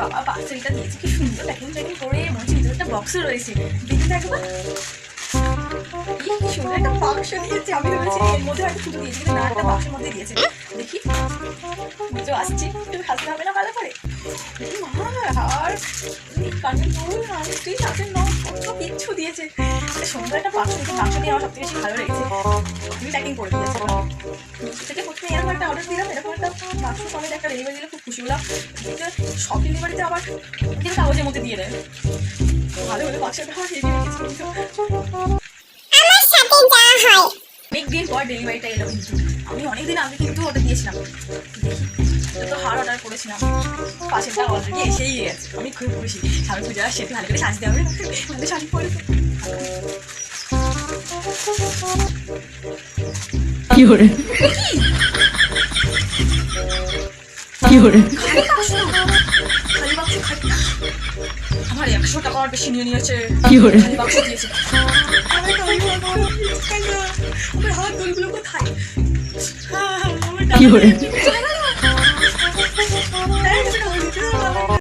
বাবা পার্সেলটা দিয়েছে কি সুন্দর? প্যাকিং প্যাকিং করে মনে হচ্ছে একটা বক্সও রয়েছে। দেখি তো সুন্দর একটা বাক্স একটা বাক্সের মধ্যে দিয়েছে। দেখি। বুঝতে আসছি হাসতে হবে না ভালো করে? আর তুই হাতের নখ, কত কিচ্ছু দিয়েছে। সুন্দর একটা বাক্স দিয়েছে বাক্স বেশি ভালো লেগেছে। তুমি একটা বাক্স সমেত একটা ডেলিভারি দিলে খুব খুশি হলাম। কিন্তু সব ডেলিভারিতে আবার কিন্তু কাগজের মধ্যে দিয়ে দেয়। ভালো হলে বাক্সটা আমার হেভি লেগেছে কিন্তু আমার সাথে যা হয়। অনেক দিন পর ডেলিভারিটা এলো কিন্তু। আমি অনেক দিন আগে কিন্তু অর্ডার দিয়েছিলাম। দেখি তো হার অর্ডার করেছিলাম। পাশেরটা অলরেডি এসেই গেছে। আমি খুব খুশি। স্বামী পূজা সেটা ভালো করে সাজতে হবে ভালো শাড়ি পরে কি? আমার একশো টাকা আর বেশি নিয়ে নিয়েছে। খালি বাক্স দিয়েছে। আমার হাত দড়িগুলো কোথায়?